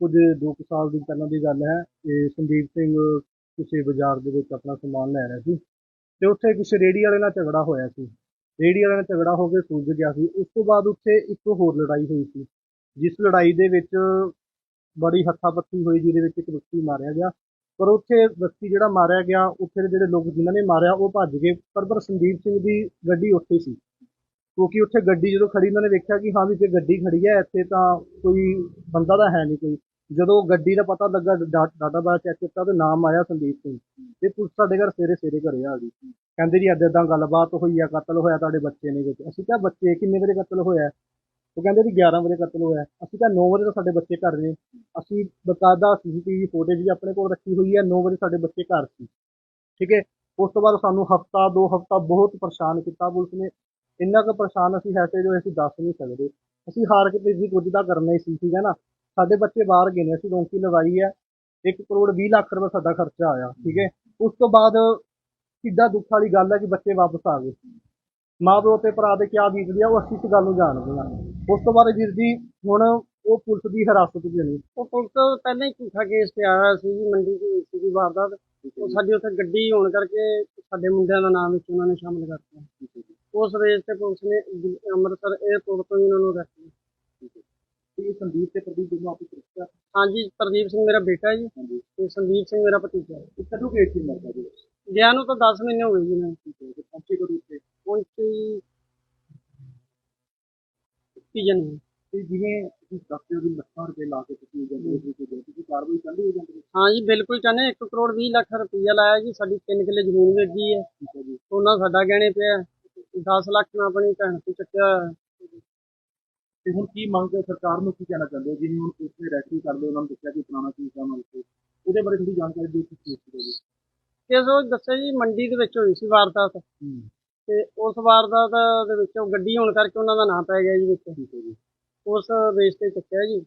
ਕੁਝ ਦੋ ਕੁ ਸਾਲ ਦੀ ਪਹਿਲਾਂ ਦੀ ਗੱਲ ਹੈ ਤੇ ਸੰਦੀਪ ਸਿੰਘ ਕਿਸੇ ਬਾਜ਼ਾਰ ਦੇ ਵਿੱਚ ਆਪਣਾ ਸਮਾਨ ਲੈ ਰਿਹਾ ਸੀ ਤੇ ਉੱਥੇ ਕਿਸੇ ਰੇਹੜੀ ਵਾਲੇ ਨਾਲ ਝਗੜਾ ਹੋਇਆ ਸੀ। ਰੇਹੜੀ ਵਾਲੇ ਨਾਲ ਝਗੜਾ ਹੋ ਕੇ ਸੁਲਝ ਗਿਆ ਸੀ। ਉਸ ਤੋਂ ਬਾਅਦ ਉੱਥੇ ਇੱਕ ਹੋਰ ਲੜਾਈ ਹੋਈ ਸੀ, ਜਿਸ ਲੜਾਈ ਦੇ ਵਿੱਚ ਬੜੀ ਹੱਥਾਪੱਤੀ ਹੋਈ, ਜਿਹਦੇ ਵਿੱਚ ਇੱਕ ਵਿਅਕਤੀ ਮਾਰਿਆ ਗਿਆ। ਪਰ ਉੱਥੇ ਵਿਅਕਤੀ ਜਿਹੜਾ ਮਾਰਿਆ ਗਿਆ, ਉੱਥੇ ਦੇ ਜਿਹੜੇ ਲੋਕ ਜਿਨ੍ਹਾਂ ਨੇ ਮਾਰਿਆ, ਉਹ ਭੱਜ ਗਏ। ਪਰ ਪਰ ਸੰਦੀਪ ਸਿੰਘ ਦੀ ਗੱਡੀ ਉੱਥੇ ਸੀ, ਕਿਉਂਕਿ ਉੱਥੇ ਗੱਡੀ ਜਦੋਂ ਖੜੀ, ਉਹਨਾਂ ਨੇ ਵੇਖਿਆ ਕਿ ਹਾਂ ਵੀ ਜੇ ਗੱਡੀ ਖੜੀ ਹੈ, ਇੱਥੇ ਤਾਂ ਕੋਈ ਬੰਦਾ ਤਾਂ ਹੈ ਨਹੀਂ ਕੋਈ। ਜਦੋਂ ਗੱਡੀ ਦਾ ਪਤਾ ਲੱਗਾ ਡਾਟਾ ਬਾਅਦ ਚੈੱਕ ਕੀਤਾ ਤੇ ਨਾਮ ਆਇਆ ਸੰਦੀਪ ਸਿੰਘ। ਤੇ ਪੁਲਿਸ ਸਾਡੇ ਘਰ ਸਵੇਰੇ ਸਵੇਰੇ ਘਰੇ ਆ ਗਈ। ਕਹਿੰਦੇ ਜੀ ਅੱਜ ਏਦਾਂ ਗੱਲਬਾਤ ਹੋਈ ਆ, ਕਤਲ ਹੋਇਆ ਤੁਹਾਡੇ ਬੱਚੇ ਨੇ ਵਿੱਚ। ਅਸੀਂ ਕਿਹਾ, ਬੱਚੇ ਕਿੰਨੇ ਵਜੇ ਕਤਲ ਹੋਇਆ? ਉਹ ਕਹਿੰਦੇ ਜੀ 11 ਵਜੇ ਕਤਲ ਹੋਇਆ। ਅਸੀਂ ਕਿਹਾ 9 ਵਜੇ ਤਾਂ ਸਾਡੇ ਬੱਚੇ ਘਰ ਨੇ। ਅਸੀਂ ਬਕਾਇਦਾ ਸੀਸੀਟੀਵੀ ਫੁਟੇਜ ਵੀ ਆਪਣੇ ਕੋਲ ਰੱਖੀ ਹੋਈ ਹੈ 9 ਵਜੇ ਸਾਡੇ ਬੱਚੇ ਘਰ ਸੀ। ਠੀਕ ਹੈ? ਉਸ ਤੋਂ ਬਾਅਦ ਸਾਨੂੰ ਹਫਤਾ, ਦੋ ਹਫਤਾ ਬਹੁਤ ਪਰੇਸ਼ਾਨ ਕੀਤਾ ਪੁਲਿਸ ਨੇ। ਇੰਨਾ ਕੁ ਪਰੇਸ਼ਾਨ ਅਸੀਂ ਹੈ ਤੇ ਜੋ ਅਸੀਂ ਦੱਸ ਨਹੀਂ ਸਕਦੇ। ਅਸੀਂ ਹਾਰ ਕੇ ਤੇ ਜੀ ਕੁਝ ਤਾਂ ਕਰਨਾ ਹੀ ਸੀ, ਠੀਕ ਹੈ ਨਾ? ਸਾਡੇ ਬੱਚੇ ਬਾਹਰ ਗਏ ਨੇ, ਅਸੀਂ ਰੌਂਕੀ ਲਵਾਈ ਹੈ। 1 ਕਰੋੜ 20 ਲੱਖ ਰੁਪਏ ਸਾਡਾ ਖਰਚਾ ਆਇਆ, ਠੀਕ ਹੈ। ਉਸ ਤੋਂ ਬਾਅਦ ਕਿੱਦਾਂ ਦੁੱਖ ਵਾਲੀ ਗੱਲ ਹੈ ਕਿ ਬੱਚੇ ਵਾਪਸ ਆ ਗਏ। ਮਾਂ ਪਿਓ ਤੇ ਭਰਾ ਦੇ ਕਿਆ ਬੀਤਦੀ ਆ, ਉਹ ਅਸੀਂ ਇਸ ਗੱਲ ਨੂੰ ਜਾਣਦੇ ਹਾਂ। ਉਸ ਤੋਂ ਬਾਅਦ ਵੀਰ ਜੀ, ਹੁਣ ਉਹ ਪੁਲਿਸ ਦੀ ਹਿਰਾਸਤ ਵਿੱਚ ਨੇ। ਉਹ ਪੁਲਿਸ ਤੋਂ ਪਹਿਲਾਂ ਹੀ ਝੂਠਾ ਕੇਸ ਤੇ ਆਇਆ ਸੀ ਜੀ, ਮੰਡੀ ਦੀ ਹੋਈ ਸੀ ਵਾਰਦਾਤ। ਉਹ ਸਾਡੀ ਉੱਥੇ ਗੱਡੀ ਹੋਣ ਕਰਕੇ ਸਾਡੇ ਮੁੰਡਿਆਂ ਦਾ ਨਾਮ ਵਿੱਚ ਉਹਨਾਂ ਨੇ ਸ਼ਾਮਲ ਕਰਤਾ। ਉਸ ਰੇਸ ਤੇ ਪੁਲਿਸ ਨੇ ਅੰਮ੍ਰਿਤਸਰ 에ਅਰਪੋਰਟ ਤੋਂ ਹੀ ਉਹਨਾਂ ਨੂੰ ਅਰੈਸਟ ਇਹ ਸੰਦੀਪ ਤੇ ਪ੍ਰਦੀਪ ਦੋਨੋਂ ਆਪਸ ਵਿੱਚ ਹਾਂਜੀ ਪ੍ਰਦੀਪ ਸਿੰਘ ਮੇਰਾ ਬੇਟਾ ਜੀ ਤੇ ਸੰਦੀਪ ਸਿੰਘ ਮੇਰਾ ਭਤੀਜਾ ਹੈ। ਇਹ ਕਦੋਂ ਗਏ ਸੀ ਮਰਦਾ ਜੀ? ਗਿਆ ਨੂੰ ਤਾਂ 10 ਮਹੀਨੇ ਹੋ ਗਏ ਜੀ ਮੈਂ। ਪਹੁੰਚੇ ਕਦੋਂ ਉੱਥੇ ਪਹੁੰਚੀ ਕੀ ਜਨ ਤੇ ਜਿਵੇਂ ਤੁਸੀਂ ਦੱਸਦੇ ਹੋ ਵੀ ਲੱਖਾਂ ਰੁਪਏ ਲਾ ਕੇ ਤੁਸੀਂ ਜਾਂਦੇ ਹੋ ਤੁਸੀਂ ਤੁਸੀਂ ਕਾਰਵਾਈ ਚੱਲਦੀ ਹੋ ਜਾਂਦੀ ਹੈ ਹਾਂ ਜੀ ਬਿਲਕੁਲ ਚਾਹੁੰਦੇ 1 ਕਰੋੜ 20 ਲੱਖ ਰੁਪਈਆ ਲਾਇਆ ਜੀ ਸਾਡੀ 3 ਕਿੱਲੇ ਜ਼ਮੀਨ ਵੇਚੀ ਹੈ। ਠੀਕ ਹੈ ਜੀ। ਉਹਨਾਂ ਸਾਡਾ ਗਹਿਣੇ ਪਿਆ 10 ਲੱਖ ਮੈਂ ਆਪਣੀ ਭੈਣ ਤੋਂ ਚੱਕਿਆ। ਤੇ ਹੁਣ ਕੀ ਮੰਗ ਹੈ ਸਰਕਾਰ ਨੂੰ ਕੀ ਕਹਿਣਾ ਚਾਹੁੰਦੇ ਹੋ? ਜਿਵੇਂ ਹੁਣ ਉਸਨੇ ਰੈਸਕਿਊ ਕਰਦੇ ਉਹਨਾਂ ਨੂੰ ਦੱਸਿਆ ਕਿ ਪੁਰਾਣਾ ਚੀਜ਼ ਦਾ ਨਾਲ ਉਹਦੇ ਬਾਰੇ ਥੋੜੀ ਜਾਣਕਾਰੀ ਦਿਓ ਕਿ ਕੀ ਸੀ ਜੀ ਕੇਸ ਉਹ ਦੱਸਿਆ ਜੀ ਮੰਡੀ ਦੇ ਵਿੱਚ ਹੋਈ ਸੀ ਵਾਰਦਾਤ। ਹੂੰ। ਤੇ ਉਸ ਵਾਰਦਾਤ ਦੇ ਵਿੱਚ ਉਹ ਗੱਡੀ ਹੋਣ ਕਰਕੇ ਉਹਨਾਂ ਦਾ ਨਾਂ ਪੈ ਗਿਆ ਜੀ ਵਿੱਚ। ਹੈ ਉਸ ਬੇਸ ਤੇ ਚੱਕਿਆ ਜੀ।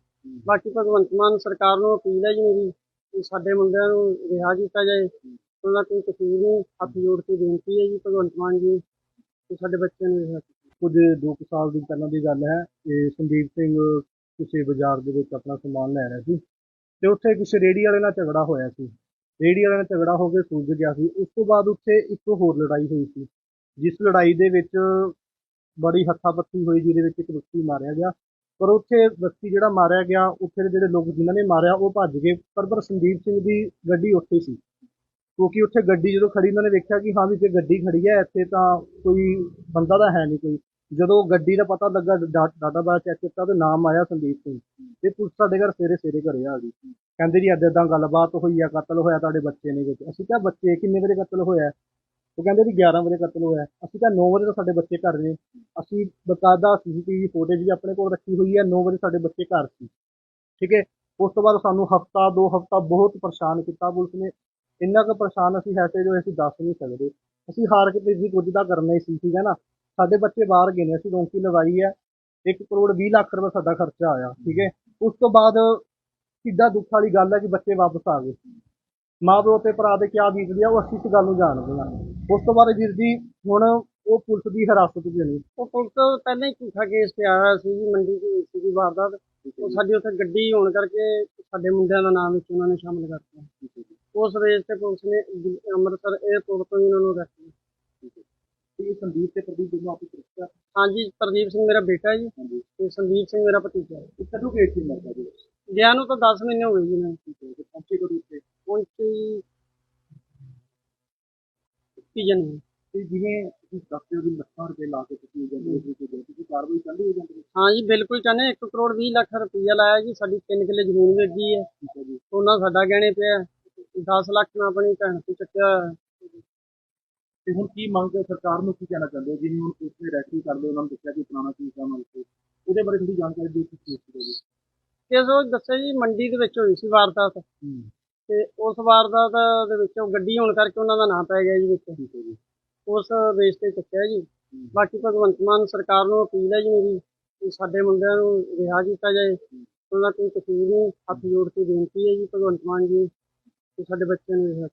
ਬਾਕੀ ਭਗਵੰਤ ਮਾਨ ਸਰਕਾਰ ਨੂੰ ਅਪੀਲ ਹੈ ਜੀ ਮੇਰੀ ਕਿ ਸਾਡੇ ਮੁੰਡਿਆਂ ਨੂੰ ਰਿਹਾ ਕੀਤਾ ਜਾਏ। ਉਹਨਾਂ ਦਾ ਕੋਈ ਕਸੂਰ ਨਹੀਂ ਹੱਥ ਜੋੜ ਕੇ ਬੇਨਤੀ ਹੈ ਜੀ ਭਗਵੰਤ ਮਾਨ ਜੀ ਕਿ ਸਾਡੇ ਬੱਚਿਆਂ ਨੂੰ ਰਿਹਾ ਕੁਝ ਦੋ ਕੁ ਸਾਲ ਦੀ ਪਹਿਲਾਂ ਦੀ ਗੱਲ ਹੈ ਇਹ ਸੰਦੀਪ ਸਿੰਘ ਕਿਸੇ ਬਾਜ਼ਾਰ ਦੇ ਵਿੱਚ ਆਪਣਾ ਸਮਾਨ ਲੈ ਰਿਹਾ ਸੀ ਤੇ ਉੱਥੇ ਕਿਸੇ ਰੇਹੜੀ ਵਾਲੇ ਨਾਲ ਝਗੜਾ ਹੋਇਆ ਸੀ। ਰੇਹੜੀ ਵਾਲੇ ਨਾਲ ਝਗੜਾ ਹੋ ਕੇ ਸੁਲਝ ਗਿਆ ਸੀ। ਉਸ ਤੋਂ ਬਾਅਦ ਉੱਥੇ ਇੱਕ ਹੋਰ ਲੜਾਈ ਹੋਈ ਸੀ, ਜਿਸ ਲੜਾਈ ਦੇ ਵਿੱਚ ਬੜੀ ਹੱਥਾਪੱਤੀ ਹੋਈ, ਜਿਹਦੇ ਵਿੱਚ ਇੱਕ ਵਿਅਕਤੀ ਮਾਰਿਆ ਗਿਆ। ਪਰ ਉੱਥੇ ਵਿਅਕਤੀ ਜਿਹੜਾ ਮਾਰਿਆ ਗਿਆ ਉੱਥੇ ਦੇ ਜਿਹੜੇ ਲੋਕ ਜਿਨ੍ਹਾਂ ਨੇ ਮਾਰਿਆ, ਉਹ ਭੱਜ ਗਏ। ਪਰ ਪਰ ਸੰਦੀਪ ਸਿੰਘ ਦੀ ਗੱਡੀ ਉੱਥੇ ਸੀ, ਕਿਉਂਕਿ ਉੱਥੇ ਗੱਡੀ ਜਦੋਂ ਖੜੀ, ਉਹਨਾਂ ਨੇ ਵੇਖਿਆ ਕਿ ਹਾਂ ਵੀ ਜੇ ਗੱਡੀ ਖੜੀ ਹੈ, ਇੱਥੇ ਤਾਂ ਕੋਈ ਬੰਦਾ ਤਾਂ ਹੈ ਨਹੀਂ ਕੋਈ। ਜਦੋਂ ਗੱਡੀ ਦਾ ਪਤਾ ਲੱਗਾ ਡਾਟਾ ਬਾਅਦ ਚੈੱਕ ਕੀਤਾ ਤੇ ਨਾਮ ਆਇਆ ਸੰਦੀਪ ਸਿੰਘ। ਤੇ ਪੁਲਿਸ ਸਾਡੇ ਘਰ ਸਵੇਰੇ ਸਵੇਰੇ ਘਰੇ ਆ ਗਈ। ਕਹਿੰਦੇ ਜੀ, ਅੱਜ ਏਦਾਂ ਗੱਲਬਾਤ ਹੋਈ ਆ, ਕਤਲ ਹੋਇਆ ਤੁਹਾਡੇ ਬੱਚੇ ਨੇ ਵਿੱਚ। ਅਸੀਂ ਕਿਹਾ, ਬੱਚੇ ਕਿੰਨੇ ਵਜੇ ਕਤਲ ਹੋਇਆ? ਉਹ ਕਹਿੰਦੇ ਜੀ 11 ਵਜੇ ਕਤਲ ਹੋਇਆ। ਅਸੀਂ ਕਿਹਾ 9 ਵਜੇ ਤਾਂ ਸਾਡੇ ਬੱਚੇ ਘਰ ਨੇ। ਅਸੀਂ ਬਕਾਇਦਾ ਸੀਸੀਟੀਵੀ ਫੁਟੇਜ ਵੀ ਆਪਣੇ ਕੋਲ ਰੱਖੀ ਹੋਈ ਹੈ 9 ਵਜੇ ਸਾਡੇ ਬੱਚੇ ਘਰ ਸੀ। ਠੀਕ ਹੈ? ਉਸ ਤੋਂ ਬਾਅਦ ਸਾਨੂੰ ਹਫਤਾ, ਦੋ ਹਫਤਾ ਬਹੁਤ ਪਰੇਸ਼ਾਨ ਕੀਤਾ ਪੁਲਿਸ ਨੇ। ਇੰਨਾ ਕੁ ਪਰੇਸ਼ਾਨ ਅਸੀਂ ਹੈ ਤੇ ਜੋ ਅਸੀਂ ਦੱਸ ਨਹੀਂ ਸਕਦੇ। ਅਸੀਂ ਹਾਰ ਕੇ ਤੇ ਜੀ ਕੁਝ ਤਾਂ ਕਰਨਾ ਹੀ ਸੀ, ਠੀਕ ਹੈ ਨਾ? ਸਾਡੇ ਬੱਚੇ ਬਾਹਰ ਗਏ ਨੇ, ਅਸੀਂ ਰੌਂਕੀ ਲਵਾਈ ਹੈ। 1 ਕਰੋੜ 20 ਲੱਖ ਰੁਪਏ ਸਾਡਾ ਖਰਚਾ ਆਇਆ, ਠੀਕ ਹੈ। ਉਸ ਤੋਂ ਬਾਅਦ ਕਿੱਦਾਂ ਦੁੱਖ ਵਾਲੀ ਗੱਲ ਹੈ ਕਿ ਬੱਚੇ ਵਾਪਸ ਆ ਗਏ। ਮਾਂ ਪਿਓ ਤੇ ਭਰਾ ਦੇ ਕਿਆ ਬੀਤਦੀ ਆ, ਉਹ ਅਸੀਂ ਇਸ ਗੱਲ ਨੂੰ ਜਾਣਦੇ ਹਾਂ। ਉਸ ਤੋਂ ਬਾਅਦ ਵੀਰ ਜੀ, ਹੁਣ ਉਹ ਪੁਲਿਸ ਦੀ ਹਿਰਾਸਤ ਵਿੱਚ ਨੇ। ਉਹ ਪੁਲਿਸ ਪਹਿਲਾਂ ਹੀ ਝੂਠਾ ਕੇਸ ਤੇ ਆਇਆ ਸੀ ਜੀ, ਮੰਡੀ ਦੀ ਹੋਈ ਸੀ ਵਾਰਦਾਤ। ਉਹ ਸਾਡੀ ਉੱਥੇ ਗੱਡੀ ਹੋਣ ਕਰਕੇ ਸਾਡੇ ਮੁੰਡਿਆਂ ਦਾ ਨਾਮ ਵਿੱਚ ਉਹਨਾਂ ਨੇ ਸ਼ਾਮਲ ਕਰਤਾ। ਉਸ ਰੇਸ ਤੇ ਪੁਲਿਸ ਨੇ ਅੰਮ੍ਰਿਤਸਰ 에ਅਰਪੋਰਟ ਤੋਂ ਹੀ ਉਹਨਾਂ ਨੂੰ ਅਰੈਸਟ ਇਹ ਸੰਦੀਪ ਤੇ ਪ੍ਰਦੀਪ ਦੋਨੋਂ ਆਪਸ ਵਿੱਚ ਹਾਂਜੀ ਪ੍ਰਦੀਪ ਸਿੰਘ ਮੇਰਾ ਬੇਟਾ ਜੀ ਤੇ ਸੰਦੀਪ ਸਿੰਘ ਮੇਰਾ ਭਤੀਜਾ। ਹੈ ਇਹ ਕਦੋਂ ਗਏ ਸੀ ਮਰਦਾ ਜੀ ਗਿਆ ਨੂੰ ਤਾਂ 10 ਮਹੀਨੇ ਹੋ ਗਏ ਜੀ ਮੈਂ। ਪਹੁੰਚੇ ਕਦੋਂ ਉੱਥੇ? ਪਹੁੰਚੀ ਕੀ ਜਨ ਤੇ ਜਿਵੇਂ ਤੁਸੀਂ ਦੱਸਦੇ ਹੋ ਲੱਖਾਂ ਰੁਪਏ ਲਾ ਕੇ ਤੁਸੀਂ ਜਾਂਦੇ ਹੋ ਤੁਸੀਂ ਤੁਸੀਂ ਕਾਰਵਾਈ ਚੱਲਦੀ ਹੋ ਜਾਂਦੀ ਹੈ ਜੀ ਬਿਲਕੁਲ ਚਾਹੁੰਦੇ 1 ਕਰੋੜ 20 ਲੱਖ ਰੁਪਈਆ ਲਾਇਆ ਜੀ ਸਾਡੀ 3 ਕਿੱਲੇ ਜ਼ਮੀਨ ਵੇਚੀ ਹੈ। ਠੀਕ ਹੈ ਜੀ। ਉਹਨਾਂ ਸਾਡਾ ਗਹਿਣੇ ਪਿਆ 10 ਲੱਖ ਮੈਂ ਆਪਣੀ ਭੈਣ ਤੋਂ ਚੱਕਿਆ। ਤੇ ਹੁਣ ਕੀ ਮੰਗ ਸਰਕਾਰ ਨੂੰ ਕੀ ਕਹਿਣਾ ਚਾਹੁੰਦੇ ਹੋ? ਜਿਵੇਂ ਹੁਣ ਉਸਨੇ ਰੈਸਕਿਊ ਕਰਦੇ ਉਹਨਾਂ ਨੂੰ ਦੱਸਿਆ ਕਿ ਪੁਰਾਣਾ ਚੀਜ਼ ਦਾ ਨਾਲ ਉਹਦੇ ਬਾਰੇ ਥੋੜੀ ਜਾਣਕਾਰੀ ਦਿਓ ਕਿ ਕੀ ਸੀ ਜੀ ਕੇਸ ਉਹ ਦੱਸਿਆ ਜੀ ਮੰਡੀ ਦੇ ਵਿੱਚ ਹੋਈ ਸੀ ਵਾਰਦਾਤ। ਤੇ ਉਸ ਵਾਰਦਾਤ ਦੇ ਵਿੱਚ ਗੱਡੀ ਹੋਣ ਕਰਕੇ ਉਹਨਾਂ ਦਾ ਨਾਂ ਪੈ ਗਿਆ ਜੀ ਵਿੱਚ। ਉਸ ਬੇਸ ਤੇ ਚੱਕਿਆ ਜੀ। ਬਾਕੀ ਭਗਵੰਤ ਮਾਨ ਸਰਕਾਰ ਨੂੰ ਅਪੀਲ ਹੈ ਜੀ ਮੇਰੀ ਕਿ ਸਾਡੇ ਮੁੰਡਿਆਂ ਨੂੰ ਰਿਹਾ ਕੀਤਾ ਜਾਏ। ਉਹਨਾਂ ਕੋਈ ਕਸੂਰ ਨਹੀਂ ਹੱਥ ਜੋੜ ਕੇ ਬੇਨਤੀ ਹੈ ਜੀ ਭਗਵੰਤ ਮਾਨ ਜੀ ਕਿ ਸਾਡੇ ਬੱਚਿਆਂ ਨੂੰ ਰਿਹਾ